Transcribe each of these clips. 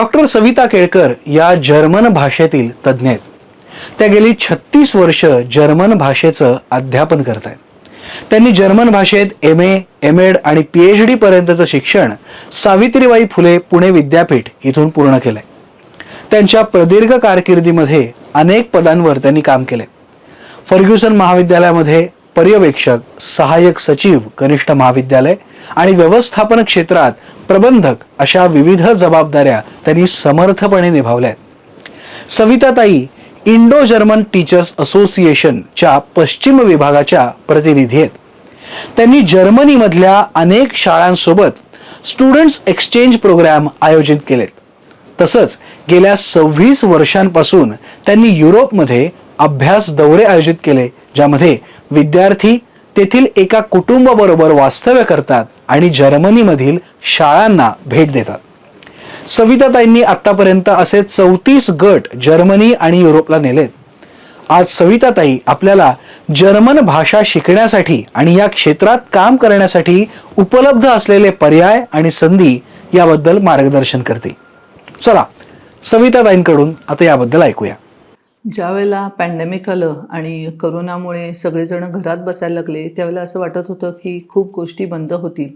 Doctor Savita Kelkar या German भाषेतील तज्ज्ञ आहेत. त्या गेली छत्तीस वर्ष जर्मन भाषेचं अध्यापन करत आहेत त्यांनी जर्मन भाषेत एम ए एम एड आणि पी एच डी पर्यंतचं शिक्षण सावित्रीबाई फुले पुणे विद्यापीठ इथून पूर्ण केलंय. त्यांच्या प्रदीर्घ कारकिर्दीमध्ये अनेक पदांवर त्यांनी काम केले फर्ग्युसन महाविद्यालयामध्ये पर्यवेक्षक सहाय्यक सचिव कनिष्ठ महाविद्यालय आणि व्यवस्थापन क्षेत्रात प्रबंधक अशा विविध जबाबदाऱ्या त्यांनी समर्थपणे निभावल्या आहेत. सविताताई इंडो जर्मन टीचर्स असोसिएशनच्या पश्चिम विभागाच्या प्रतिनिधी आहेत. त्यांनी जर्मनीमधल्या अनेक शाळांसोबत स्टुडंट्स एक्सचेंज प्रोग्राम आयोजित केलेत. तसंच गेल्या सव्वीस वर्षांपासून त्यांनी युरोपमध्ये अभ्यास दौरे आयोजित केले ज्यामध्ये विद्यार्थी तेथील एका कुटुंबाबरोबर वास्तव्य करतात आणि जर्मनीमधील शाळांना भेट देतात. सविताताईंनी आतापर्यंत असे चौतीस गट जर्मनी आणि युरोपला नेलेत. आज सविताताई आपल्याला जर्मन भाषा शिकण्यासाठी आणि या क्षेत्रात काम करण्यासाठी उपलब्ध असलेले पर्याय आणि संधी याबद्दल मार्गदर्शन करतील. चला सविताताईंकडून आता याबद्दल ऐकूया. ज्या वेळेला पॅन्डेमिक आलं आणि करोनामुळे सगळेजण घरात बसायला लागले त्यावेळेला असं वाटत होतं की खूप गोष्टी बंद होतील.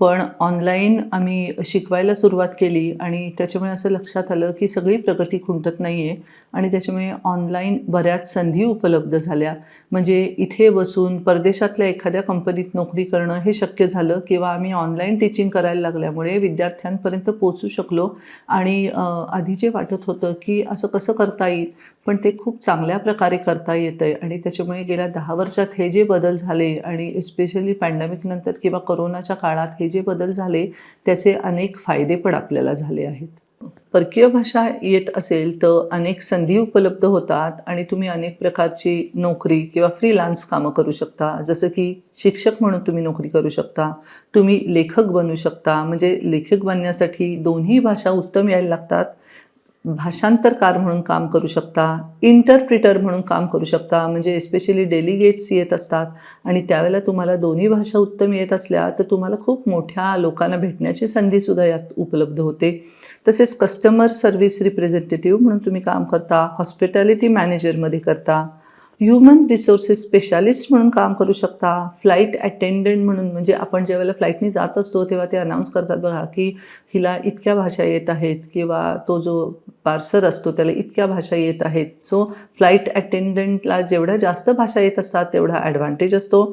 पण ऑनलाईन आम्ही शिकवायला सुरुवात केली आणि त्याच्यामुळे असं लक्षात आलं की सगळी प्रगती खुंटत नाही आहे आणि त्याच्यामुळे ऑनलाईन बऱ्याच संधी उपलब्ध झाल्या. म्हणजे इथे बसून परदेशातल्या एखाद्या कंपनीत नोकरी करणं हे शक्य झालं किंवा आम्ही ऑनलाईन टीचिंग करायला लागल्यामुळे विद्यार्थ्यांपर्यंत पोचू शकलो. आणि आधी जे वाटत होतं की असं कसं करता येईल पण ते खूप चांगल्या प्रकारे करता येतं आहे. आणि त्याच्यामुळे गेल्या दहा वर्षात हे जे बदल झाले आणि एस्पेशली पॅन्डेमिकनंतर किंवा करोनाच्या काळात हे जे बदल झाले त्याचे अनेक फायदे पण आपल्याला झाले आहेत. परकीय भाषा येत असेल तर अनेक संधी उपलब्ध होतात आणि तुम्ही अनेक प्रकारची नोकरी किंवा फ्रीलान्स कामं करू शकता. जसं की शिक्षक म्हणून तुम्ही नोकरी करू शकता. तुम्ही लेखक बनू शकता. म्हणजे लेखक बनण्यासाठी दोन्ही भाषा उत्तम यायला लागतात. भाषांतरकार म्हणून काम करू शकता इंटरप्रिटर म्हणून काम करू शकता म्हणजे एस्पेशली डेलिगेट्स येत असतात आणि त्यावेळेला तुम्हाला दोन्ही भाषा उत्तम येत असल्या तर तुम्हाला खूप मोठ्या लोकांना भेटण्याची संधीसुद्धा यात उपलब्ध होते. तसेच कस्टमर सर्व्हिस रिप्रेझेंटेटिव्ह म्हणून तुम्ही काम करता हॉस्पिटॅलिटी मॅनेजरमध्ये करता ह्युमन रिसोर्सेस स्पेशालिस्ट म्हणून काम करू शकता. फ्लाईट अटेंडंट म्हणून. म्हणजे आपण ज्यावेळेला फ्लाईटनी जात असतो तेव्हा ते अनाऊन्स करतात बघा की हिला इतक्या भाषा येत आहेत किंवा तो जो पार्सर असतो त्याला इतक्या भाषा येत आहेत. सो फ्लाईट अटेंडंटला जेवढ्या जास्त भाषा येत असतात तेवढा ॲडव्हान्टेज असतो.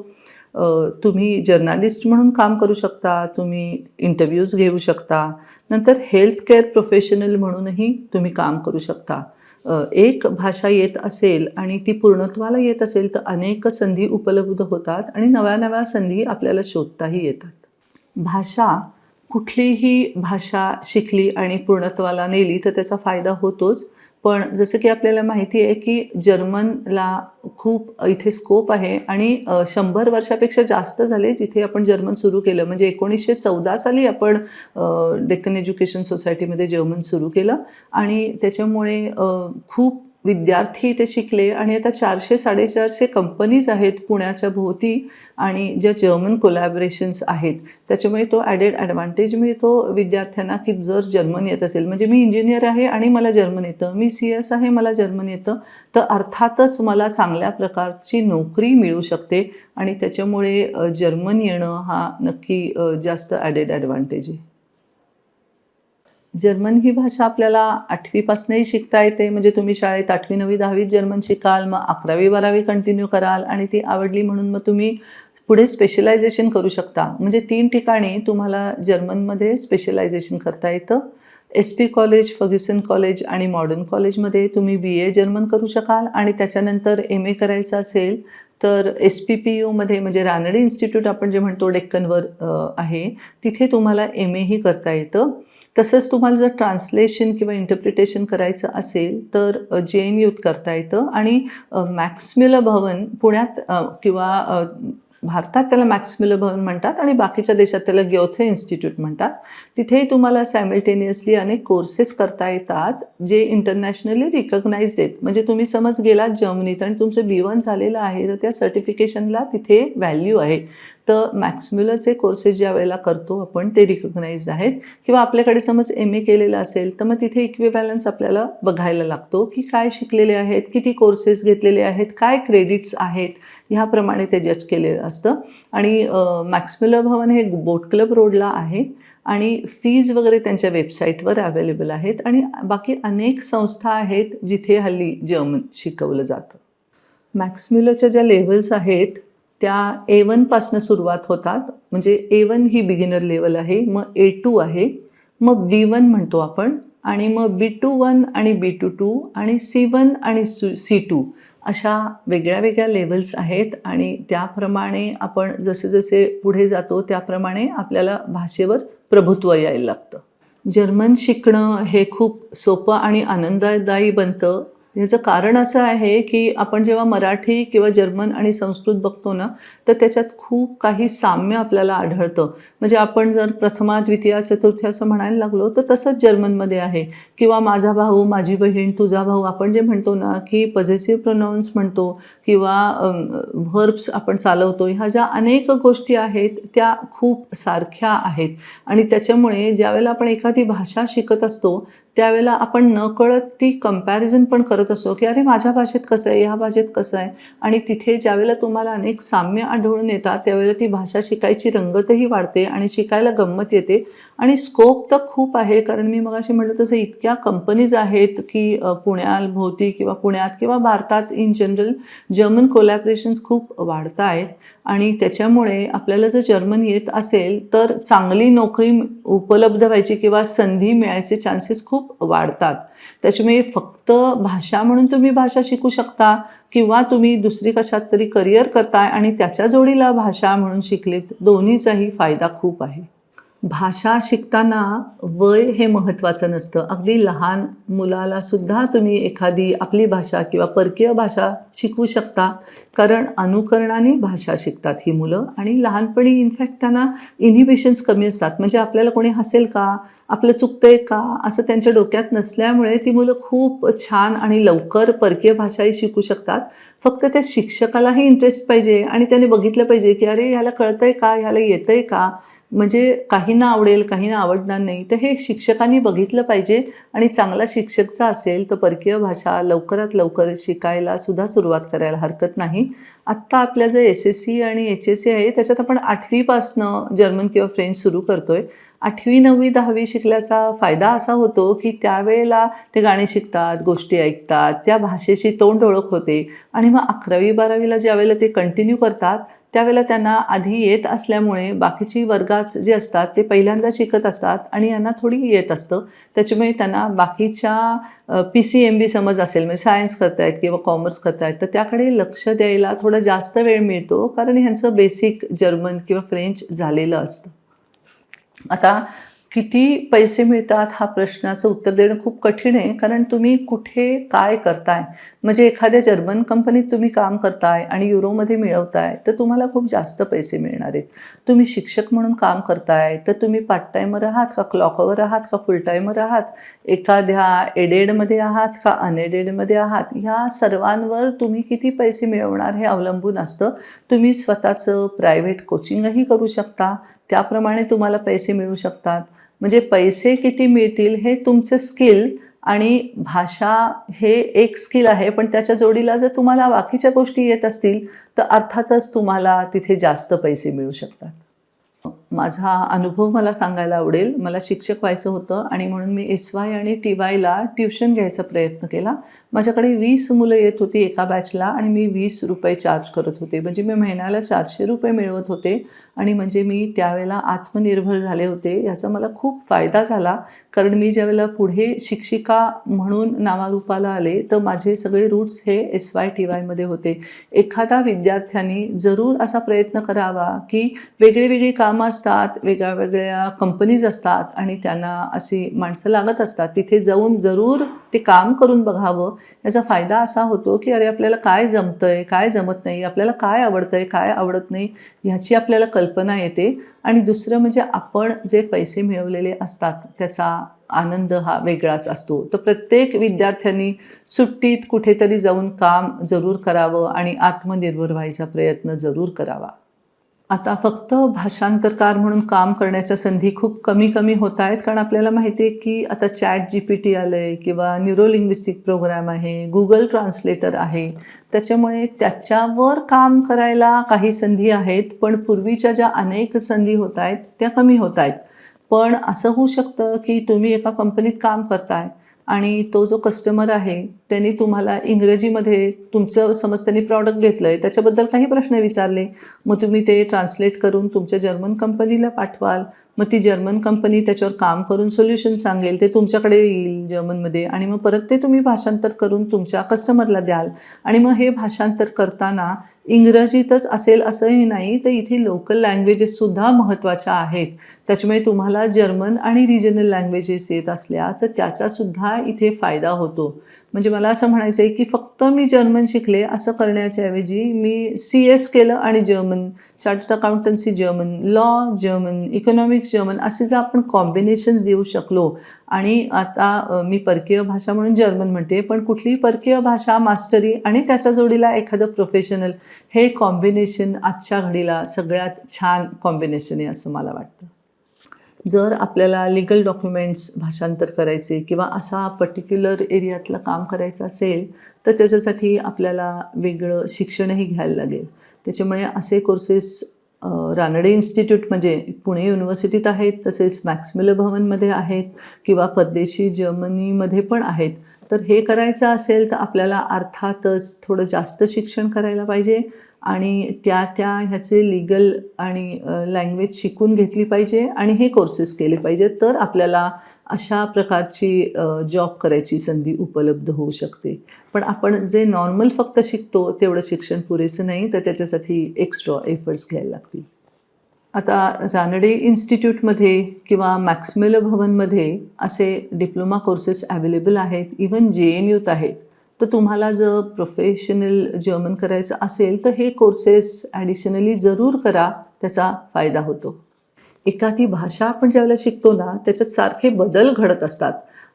तुम्ही जर्नालिस्ट म्हणून काम करू शकता तुम्ही इंटरव्ह्यूज घेऊ शकता. नंतर हेल्थकेअर प्रोफेशनल म्हणूनही तुम्ही काम करू शकता. एक भाषा येत असेल आणि ती पूर्णत्वाला येत असेल तर अनेक संधी उपलब्ध होतात आणि नव्या नव्या संधी आपल्याला शोधताही येतात. भाषा कुठलीही भाषा शिकली आणि पूर्णत्वाला नेली तर त्याचा फायदा होतोच. पण जसं की आपल्याला माहिती आहे की जर्मनला खूप इथे स्कोप आहे आणि शंभर वर्षापेक्षा जास्त झाले जिथे आपण जर्मन सुरू केलं. म्हणजे एकोणीसशे चौदा साली आपण डेक्कन एज्युकेशन सोसायटीमध्ये जर्मन सुरू केलं आणि त्याच्यामुळे खूप विद्यार्थी इथे शिकले आणि आता चारशे साडेचारशे कंपनीज आहेत पुण्याच्या भोवती आणि ज्या जर्मन कोलॅबरेशन्स आहेत. त्याच्यामुळे तो ॲडेड ॲडव्हान्टेज मिळतो विद्यार्थ्यांना की जर जर्मन येत असेल म्हणजे मी इंजिनियर आहे आणि मला जर्मन येतं. मी सी एस आहे मला जर्मन येतं. तर अर्थातच मला चांगल्या प्रकारची नोकरी मिळू शकते आणि त्याच्यामुळे जर्मन येणं हा नक्की जास्त ॲडेड ॲडव्हान्टेज आहे. जर्मन ही भाषा आपल्याला आठवीपासूनही शिकता येते. म्हणजे तुम्ही शाळेत आठवी नववी दहावीत जर्मन शिकाल मग अकरावी बारावी कंटिन्यू कराल आणि ती आवडली म्हणून मग तुम्ही पुढे स्पेशलायझेशन करू शकता. म्हणजे तीन ठिकाणी तुम्हाला जर्मनमध्ये स्पेशलायझेशन करता येतं. S P college Fergusson college आणि मॉडर्न कॉलेजमध्ये तुम्ही बी ए जर्मन करू शकाल आणि त्याच्यानंतर एम ए करायचं असेल तर एस पी पी यूमध्ये म्हणजे रानडे इन्स्टिट्यूट आपण जे म्हणतो डेक्कनवर आहे तिथे तुम्हाला एम एही करता येतं. तसंच तुम्हाला जर ट्रान्सलेशन किंवा इंटरप्रिटेशन करायचं असेल तर जे एन यूत करता येतं. आणि मॅक्समिला भवन पुण्यात किंवा भारतात त्याला मॅक्समिलर भवन म्हणतात आणि बाकीच्या देशात त्याला ग्योथे इन्स्टिट्यूट म्हणतात. तिथेही तुम्हाला सॅमिल्टेनियसली अनेक कोर्सेस करता येतात जे इंटरनॅशनली रिकग्नाइज्ड आहेत. म्हणजे तुम्ही समज गेलात जर्मनीत आणि तुमचं बी वन झालेलं आहे तर त्या सर्टिफिकेशनला तिथे व्हॅल्यू आहे. तर मॅक्सम्युलरचे कोर्सेस ज्या वेळेला करतो आपण ते रिकग्नाइज्ड आहेत. किंवा आपल्याकडे समज एम ए केलेलं असेल तर मग तिथे इक्विबॅलन्स आपल्याला बघायला लागतो की काय शिकलेले आहेत किती कोर्सेस घेतलेले आहेत काय क्रेडिट्स आहेत ह्याप्रमाणे ते जज केलेलं असतं. आणि मॅक्सम्युलर भवन हे बोट क्लब रोडला आहे. आणि फीज वगैरे त्यांच्या वेबसाईटवर अवेलेबल आहेत आणि बाकी अनेक संस्था आहेत जिथे हल्ली जर्मन शिकवलं जातं. मॅक्सम्युलरच्या ज्या लेवल्स आहेत त्या ए वनपासनं सुरुवात होतात. म्हणजे ए वन ही बिगिनर लेवल आहे मग ए टू आहे मग बी वन म्हणतो आपण आणि मग बी टू वन आणि बी टू टू आणि सी वन आणि सी टू अशा वेगळ्या वेगळ्या लेवल्स आहेत आणि त्याप्रमाणे आपण जसे जसे पुढे जातो त्याप्रमाणे आपल्याला भाषेवर प्रभुत्व यायला लागतं. जर्मन शिकणं हे खूप सोपं आणि आनंददायी बनतं. ह्याचं कारण असं आहे की आपण जेव्हा मराठी किंवा जर्मन आणि संस्कृत बघतो ना तर त्याच्यात खूप काही साम्य आपल्याला आढळतं. म्हणजे आपण जर प्रथमा द्वितीया चतुर्थी असं म्हणायला लागलो तर तसंच जर्मनमध्ये आहे. किंवा माझा भाऊ माझी बहीण तुझा भाऊ आपण जे म्हणतो ना की पॉझिटिव्ह प्रोनाऊन्स म्हणतो किंवा व्हर्ब्स आपण चालवतो ह्या ज्या अनेक गोष्टी आहेत त्या खूप सारख्या आहेत. आणि त्याच्यामुळे ज्यावेळेला आपण एखादी भाषा शिकत असतो त्यावेळेला आपण नकळत ती कंपॅरिझन पण करत असतो की अरे माझ्या भाषेत कसं आहे ह्या भाषेत कसं आहे? आणि तिथे ज्यावेळेला तुम्हाला अनेक साम्य आढळून येतात त्यावेळेला ती भाषा शिकायची रंगतही वाढते आणि शिकायला गंमत येते. आणि स्कोप तर खूप आहे कारण मी मगाशी म्हटलं तसं इतक्या कंपनीज आहेत की अ, पुण्याभोवती किंवा पुण्यात किंवा भारतात इन जनरल जर्मन कोलॅबरेशन्स खूप वाढत आहेत. आणि त्याच्यामुळे आपल्याला जर जर्मन येत असेल तर चांगली नोकरी उपलब्ध व्हायची किंवा संधी मिळायचे चान्सेस खूप वाढतात. त्याच्यामुळे फक्त भाषा म्हणून तुम्ही भाषा शिकू शकता किंवा तुम्ही दुसरी कशात तरी करिअर करताय आणि त्याच्या जोडीला भाषा म्हणून शिकलीत दोन्हीचाही फायदा खूप आहे. भाषा शिकताना वय हे महत्त्वाचं नसतं. अगदी लहान मुलाला सुद्धा तुम्ही एखादी आपली भाषा किंवा परकीय भाषा शिकवू शकता. कारण अनुकरणाने भाषा शिकतात ही मुलं आणि लहानपणी इनफॅक्ट त्यांना इन्हिबिशन्स कमी असतात. म्हणजे आपल्याला कोणी हसेल का? आपलं चुकतंय का? असं त्यांच्या डोक्यात नसल्यामुळे ती मुलं खूप छान आणि लवकर परकीय भाषाही शिकू शकतात. फक्त त्या शिक्षकालाही इंटरेस्ट पाहिजे आणि त्याने बघितलं पाहिजे की अरे ह्याला कळतंय का? ह्याला येतंय का? म्हणजे काहींना आवडेल काहींना आवडणार नाही. तर हे शिक्षकांनी बघितलं पाहिजे आणि चांगला शिक्षकचा असेल तर परकीय भाषा लवकरात लवकर शिकायला सुद्धा सुरुवात करायला हरकत नाही. आत्ता आपल्या जे एस एस सी आणि एच एस सी आहे त्याच्यात आपण आठवीपासनं जर्मन किंवा फ्रेंच सुरू करतोय. आठवी नववी दहावी शिकल्याचा फायदा असा होतो की त्यावेळेला ते गाणी शिकतात गोष्टी ऐकतात त्या भाषेची तोंड ओळख होते आणि मग अकरावी बारावीला ज्यावेळेला ते कंटिन्यू करतात त्यावेळेला त्यांना आधी येत असल्यामुळे बाकीची वर्गात जे असतात ते पहिल्यांदा शिकत असतात आणि यांना थोडी येत असतं. त्याच्यामुळे त्यांना बाकीच्या पी सी एम बी समज असेल म्हणजे सायन्स करतायत किंवा कॉमर्स करतायत तर त्याकडे लक्ष द्यायला थोडा जास्त वेळ मिळतो कारण ह्यांचं बेसिक जर्मन किंवा फ्रेंच झालेलं असतं. आता किती पैसे मिळतात हा प्रश्नाचं उत्तर देणं खूप कठीण आहे कारण तुम्ही कुठे काय करताय? म्हणजे एखाद्या जर्मन कंपनीत तुम्ही काम करताय आणि युरोमध्ये मिळवताय तर तुम्हाला खूप जास्त पैसे मिळणार आहेत. तुम्ही शिक्षक म्हणून काम करताय तर तुम्ही पार्ट टायमर आहात का क्लॉकवर आहात का फुल टायमर आहात? एखाद्या एडेडमध्ये आहात का अनएडेडमध्ये आहात? ह्या सर्वांवर तुम्ही किती पैसे मिळवणार हे अवलंबून असतं. तुम्ही स्वतःचं प्रायव्हेट कोचिंगही करू शकता. त्याप्रमाणे तुम्हाला पैसे मिळू शकतात. म्हणजे पैसे किती मिळतील हे तुमचं स्किल आणि भाषा हे एक स्किल आहे पण त्याच्या जोडीला जर तुम्हाला बाकीच्या गोष्टी येत असतील तर अर्थातच तुम्हाला तिथे जास्त पैसे मिळू शकतात. माझा अनुभव मला सांगायला आवडेल. मला शिक्षक व्हायचं होतं आणि म्हणून मी एस वाय आणि टी वायला ट्युशन घ्यायचा प्रयत्न केला. माझ्याकडे वीस मुलं येत होती एका बॅचला आणि मी वीस रुपये चार्ज करत होते. म्हणजे मी महिन्याला चारशे रुपये मिळवत होते. आणि म्हणजे मी त्यावेळेला आत्मनिर्भर झाले होते याचा मला खूप फायदा झाला. कारण मी ज्यावेळेला पुढे शिक्षिका म्हणून नावारूपाला आले तर माझे सगळे रूट्स हे एस वाय टी वायमध्ये होते. एखादा विद्यार्थ्यांनी जरूर असा प्रयत्न करावा की वेगळी वेगळी कामं असतात वेगळ्या वेगळ्या कंपनीज असतात आणि त्यांना अशी माणसं लागत असतात. तिथे जाऊन जरूर ते काम करून बघावं. याचा फायदा असा होतो की अरे आपल्याला काय जमतंय काय जमत नाही आपल्याला काय आवडतंय काय आवडत नाही ह्याची आपल्याला कल्पना कल्पना येते. आणि दुसरं म्हणजे आपण जे पैसे मिळवलेले असतात त्याचा आनंद हा वेगळाच असतो. तर प्रत्येक विद्यार्थ्यांनी सुट्टीत कुठेतरी जाऊन काम जरूर करावं आणि आत्मनिर्भर व्हायचा प्रयत्न जरूर करावा. आता फक्त भाषांतरकार म्हणून काम करण्याच्या संधी खूप कमी कमी होत आहेत कारण आपल्याला माहिती आहे की आता चॅट जी पी टी आलं आहे किंवा न्यूरोलिंग्विस्टिक प्रोग्राम आहे गुगल ट्रान्सलेटर आहे. त्याच्यामुळे त्याच्यावर काम करायला काही संधी आहेत पण पूर्वीच्या ज्या अनेक संधी होत आहेत त्या कमी होत आहेत. पण असं होऊ शकतं की तुम्ही एका कंपनीत काम करताय आणि तो जो कस्टमर आहे त्यांनी तुम्हाला इंग्रजीमध्ये तुमचं समज त्यांनी प्रॉडक्ट घेतलं आहे त्याच्याबद्दल काही प्रश्न विचारले. मग तुम्ही ते ट्रान्सलेट करून तुमच्या जर्मन कंपनीला पाठवाल. मग ती जर्मन कंपनी त्याच्यावर काम करून सोल्युशन सांगेल ते तुमच्याकडे येईल जर्मनमध्ये आणि मग परत ते तुम्ही भाषांतर करून तुमच्या कस्टमरला द्याल. आणि मग हे भाषांतर करताना इंग्रजीतच असेल असंही नाही तर इथे लोकल लँग्वेजेससुद्धा महत्त्वाच्या आहेत. त्याच्यामुळे तुम्हाला जर्मन आणि रिजनल लँग्वेजेस येत असल्या तर त्याचासुद्धा इथे फायदा होतो. म्हणजे मला असं म्हणायचं आहे की फक्त मी जर्मन शिकले असं करण्याच्या ऐवजी मी सी एस केलं आणि German chartered accountancy German law German economics German असे जर आपण कॉम्बिनेशन्स देऊ शकलो. आणि आता मी परकीय भाषा म्हणून जर्मन म्हणते पण कुठलीही परकीय भाषा मास्टरी आणि त्याच्या जोडीला एखादं प्रोफेशनल हे कॉम्बिनेशन आजच्या घडीला सगळ्यात छान कॉम्बिनेशन आहे असं मला वाटतं. जर आपल्याला लिगल डॉक्युमेंट्स भाषांतर करायचे किंवा असा पर्टिक्युलर एरियातलं काम करायचं असेल तर त्याच्यासाठी आपल्याला वेगळं शिक्षणही घ्यायला लागेल. त्याच्यामुळे असे कोर्सेस रानडे इन्स्टिट्यूट म्हणजे पुणे युनिव्हर्सिटीत आहेत तसेच मॅक्समिल भवनमध्ये आहेत किंवा परदेशी जर्मनीमध्ये पण आहेत. तर हे करायचं असेल तर आपल्याला अर्थातच थोडं जास्त शिक्षण करायला पाहिजे. आणि त्या त्या ह्याचे लिगल आणि लँग्वेज शिकून घेतली पाहिजे आणि हे कोर्सेस केले पाहिजे तर आपल्याला अशा प्रकारची जॉब करायची संधी उपलब्ध होऊ शकते. पण आपण जे नॉर्मल फक्त शिकतो तेवढं शिक्षण पुरेसं नाही तर त्याच्यासाठी एक्स्ट्रा एफर्ट्स घ्यायला लागतील. आता रानडे इन्स्टिट्यूटमध्ये किंवा मॅक्समेल भवनमध्ये असे डिप्लोमा कोर्सेस अवेलेबल आहेत इवन जे एन यूत आहेत. तर तुम्हाला जर प्रोफेशनल जर्मन करायचं असेल तर हे कोर्सेस ॲडिशनली जरूर करा त्याचा फायदा होतो. एखादी भाषा आपण ज्यावेळेला शिकतो ना त्याच्यात सारखे बदल घडत असतात.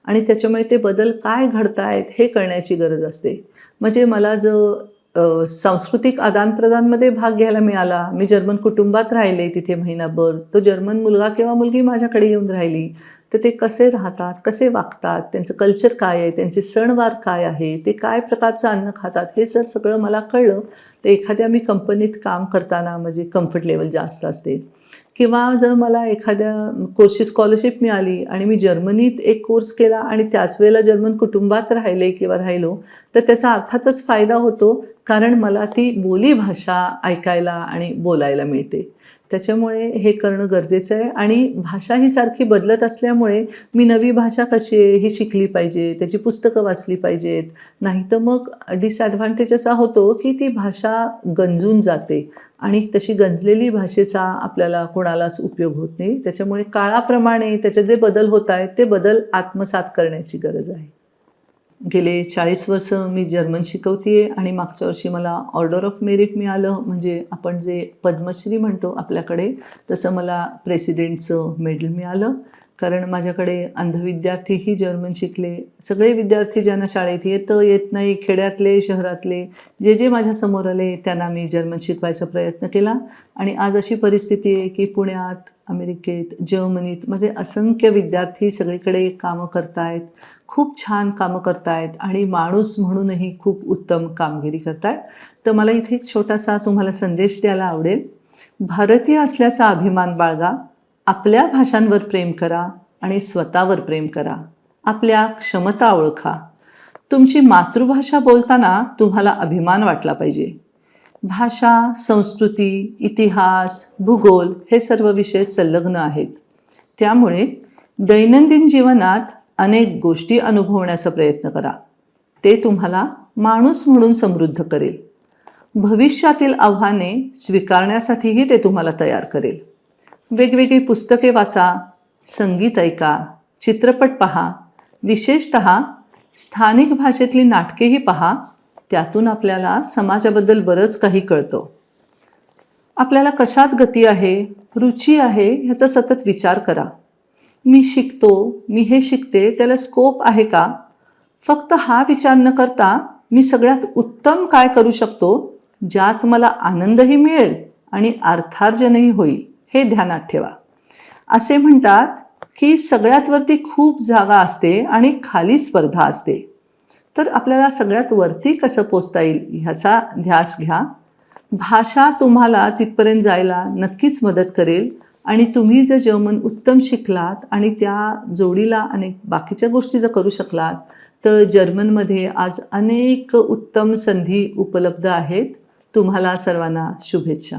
आणि त्याच्यामुळे ते बदल काय घडत आहेत हे कळण्याची गरज असते. म्हणजे मला जर सांस्कृतिक आदानप्रदानमध्ये भाग घ्यायला मिळाला. मी जर्मन कुटुंबात राहिले तिथे महिनाभर. तो जर्मन मुलगा किंवा मुलगी माझ्याकडे येऊन राहिली. तर ते कसे राहतात कसे वागतात त्यांचं कल्चर काय आहे त्यांचे सणवार काय आहे ते काय प्रकारचं अन्न खातात हे जर सगळं मला कळलं. तर एखाद्या मी कंपनीत काम करताना म्हणजे कम्फर्ट लेवल जास्त असते. किंवा जर मला एखाद्या कोर्सची स्कॉलरशिप मिळाली आणि मी जर्मनीत एक कोर्स केला आणि त्याच वेळेला जर्मन कुटुंबात राहिले किंवा राहिलो तर त्याचा अर्थातच फायदा होतो कारण मला ती बोलीभाषा ऐकायला आणि बोलायला मिळते. त्याच्यामुळे हे करणं गरजेचं आहे आणि भाषा ही सारखी बदलत असल्यामुळे मी नवी भाषा कशी आहे ही शिकली पाहिजे त्याची पुस्तकं वाचली पाहिजेत. नाही तर मग डिसॲडव्हान्टेज असा होतो की ती भाषा गंजून जाते. आणि तशी गंजलेली भाषेचा आपल्याला कोणालाच उपयोग होत नाही. त्याच्यामुळे काळाप्रमाणे त्याचे जे बदल होत आहेत ते बदल आत्मसात करण्याची गरज आहे. गेले चाळीस वर्ष मी जर्मन शिकवते आणि मागच्या वर्षी मला ऑर्डर ऑफ मेरिट मिळालं म्हणजे आपण जे पद्मश्री म्हणतो आपल्याकडे तसं मला प्रेसिडेंटचं मेडल मिळालं. कारण माझ्याकडे अंध विद्यार्थीही जर्मन शिकले. सगळे विद्यार्थी ज्यांना शाळेत येतं येत नाही खेड्यातले शहरातले जे जे माझ्यासमोर आले त्यांना मी जर्मन शिकवायचा प्रयत्न केला. आणि आज अशी परिस्थिती आहे की पुण्यात अमेरिकेत जर्मनीत म्हणजे असंख्य विद्यार्थी सगळीकडे कामं करतायत. खूप छान कामं करतायत आणि माणूस म्हणूनही खूप उत्तम कामगिरी करतायत. तर मला इथे एक छोटासा तुम्हाला संदेश द्यायला आवडेल. भारतीय असल्याचा अभिमान बाळगा आपल्या भाषांवर प्रेम करा आणि स्वतःवर प्रेम करा. आपल्या क्षमता ओळखा. तुमची मातृभाषा बोलताना तुम्हाला अभिमान वाटला पाहिजे. भाषा संस्कृती इतिहास भूगोल हे सर्व विषय संलग्न आहेत. त्यामुळे दैनंदिन जीवनात अनेक गोष्टी अनुभवण्याचा प्रयत्न करा. ते तुम्हाला माणूस म्हणून समृद्ध करेल. भविष्यातील आव्हाने स्वीकारण्यासाठीही ते तुम्हाला तयार करेल. वेगवेगळी पुस्तके वाचा संगीत ऐका चित्रपट पहा विशेषत स्थानिक भाषेतली नाटकेही पहा त्यातून आपल्याला समाजाबद्दल बरंच काही कळतं. आपल्याला कशात गती आहे रुची आहे ह्याचा सतत विचार करा. मी शिकतो मी हे शिकते त्याला स्कोप आहे का? फक्त हा विचार न करता मी सगळ्यात उत्तम काय करू शकतो? ज्यात मला आनंदही मिळेल आणि अर्थार्जनही होईल हे ध्यानात ठेवा. असे म्हणतात की सगळ्यात वरती खूप जागा असते आणि खाली स्पर्धा असते. तर आपल्याला सगळ्यात वरती कसं पोचता येईल ह्याचा ध्यास घ्या. भाषा तुम्हाला तिथपर्यंत जायला नक्कीच मदत करेल. आणि तुम्ही जर जर्मन उत्तम शिकलात आणि त्या जोडीला अनेक बाकीच्या गोष्टी जर करू शकलात तर जर्मनमध्ये आज अनेक उत्तम संधी उपलब्ध आहेत. तुम्हाला सर्वांना शुभेच्छा.